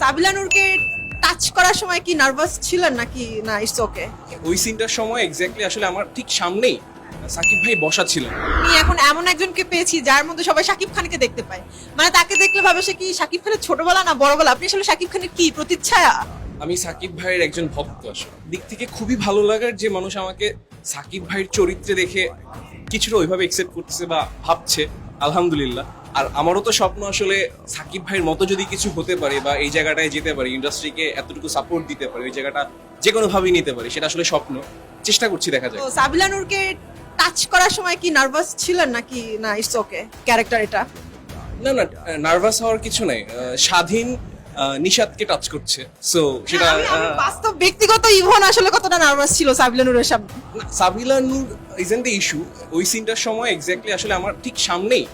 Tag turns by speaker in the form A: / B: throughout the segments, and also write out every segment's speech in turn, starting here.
A: সাবিলা নূরকে টাচ করার সময় কি নার্ভাস ছিলেন নাকি? না ইটস ওকে
B: ওই সিনটার সময় এক্স্যাক্টলি আসলে আমার ঠিক সামনেই সাকিব ভাই বসা ছিলেন
A: আমি এখন এমন একজনকে পেয়েছি যার মধ্যে সবাই শাকিব খানকে দেখতে পায়। মানে তাকে দেখলে ভাবে সে কি শাকিব খানের ছোটবেলা না বড়বেলা? আপনি আসলে শাকিব খানের কি প্রতিচ্ছায়া?
B: আমি সাকিব ভাইয়ের একজন ভক্ত আসলে। দিক থেকে খুবই ভালো লাগার যে মানুষ আমাকে সাকিব ভাইয়ের চরিত্রে দেখে কিছুটা ওইভাবে একসেপ্ট করতেছে বা ভাবছে আলহামদুলিল্লাহ। আর আমারও তো স্বপ্ন আসলে সাকিব ভাইয়ের মতো যদি কিছু হতে পারে বা এই জায়গাটায় যেতে পারি ইন্ডাস্ট্রিকে এতটুকু সাপোর্ট দিতে পারি ওই জায়গাটা যে কোনোভাবেই নিতে পারি সেটা আসলে স্বপ্ন। চেষ্টা করছি দেখা যায়
A: তো সাবিলা নূরকে টাচ করার সময় কি নার্ভাস ছিলেন নাকি না ইটস ওকে ক্যারেক্টার এটা?
B: না না নার্ভাস হওয়ার কিছু নাই। স্বাধীন আহ, নিষাদকে টাচ করছে। সো সেটা
A: বাস্তব ব্যক্তিগত ইভন আসলে কতটা নার্ভাস ছিল সাবিলা নূরের সামনে?
B: Sabila Nur isn't the issue ওই সিনটার সময় এক্স্যাক্টলি আসলে আমার ঠিক সামনেই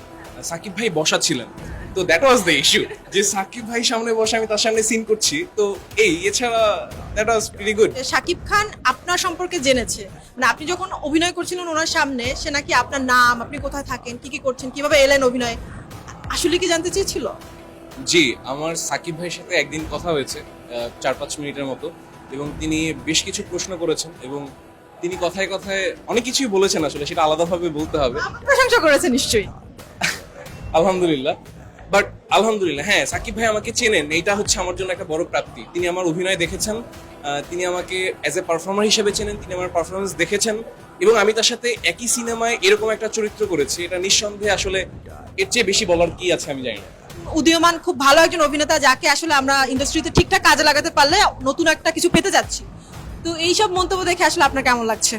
B: সাকিব ভাই বসা ছিলেন। তো দ্যাট ওয়াজ দ্য ইস্যু যে সাকিব ভাই সামনে বসে আমি তার সামনে সিন করছি। তো এই এছাড়া দ্যাট ওয়াজ ভেরি গুড
A: যে শাকিব খান আপনার সম্পর্কে জেনেছে। মানে আপনি যখন অভিনয় করছিলেন ওনার সামনে সে নাকি আপনার নাম আপনি কোথায় থাকেন কি কি করছেন কীভাবে এলেন অভিনয়? আসলে কি জানতে চেয়েছিল?
B: জি আমার সাকিব ভাইয়ের সাথে একদিন কথা হয়েছে চার পাঁচ মিনিটের মতো। এবং তিনি বেশ কিছু প্রশ্ন করেছেন এবং তিনি কথায় কথায় অনেক কিছুই বলেছেন আসলে সেটা আলাদাভাবে বলতে হবে।
A: প্রশংসা করেছে নিশ্চয়ই।
B: আলহামদুলিল্লাহ। বাট আলহামদুলিল্লাহ হ্যাঁ সাকিব ভাই আমাকে চেনেন এইটা হচ্ছে আমার জন্য একটা বড় প্রাপ্তি। তিনি আমার অভিনয় দেখেছেন তিনি আমাকে অ্যাজ এ পারফর্মার হিসেবে চেনেন তিনি আমার পারফরমেন্স দেখেছেন এবং আমি তার সাথে একই সিনেমায় এরকম একটা চরিত্র করেছি এটা নিঃসন্দেহে আসলে এর চেয়ে বেশি বলার কি আছে আমি জানি না।
A: উদীয়মান খুব ভালো একজন অভিনেতা যাকে আসলে আমরা ইন্ডাস্ট্রিতে ঠিকঠাক কাজে লাগাতে পারলে নতুন একটা কিছু পেতে যাচ্ছি। তো এইসব মন্তব্য দেখে আসলে আপনার কেমন লাগছে?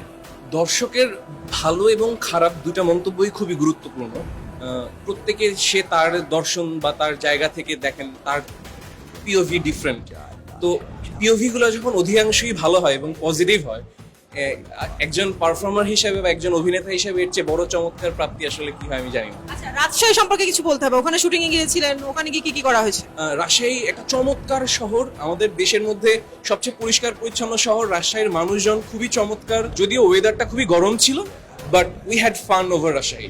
B: দর্শকের ভালো এবং খারাপ দুইটা মন্তব্যই খুবই গুরুত্বপূর্ণ। প্রত্যেকে সে তার দর্শন বা তার জায়গা থেকে দেখেন তার পিওভি ডিফারেন্ট তো পিওভি গুলো যখন অধিকাংশই ভালো হয় এবং পজিটিভ হয় একজন পারফর্মার হিসেবে বা একজন অভিনেতা হিসেবে এর চেয়ে বড় চমৎকার প্রাপ্তি আসলে কি হয় আমি জানি না।
A: আচ্ছা রাজশাহী সম্পর্কে কিছু বলতে হবে। ওখানে শুটিং এ গিয়েছিলেন ওখানে গিয়ে কি কি করা হয়েছে?
B: রাজশাহী একটা চমৎকার শহর। আমাদের দেশের মধ্যে সবচেয়ে পরিষ্কার পরিচ্ছন্ন শহর রাজশাহীর মানুষজন খুবই চমৎকার। যদিও ওয়েদারটা খুবই গরম ছিল but we had fun over Rajshahi.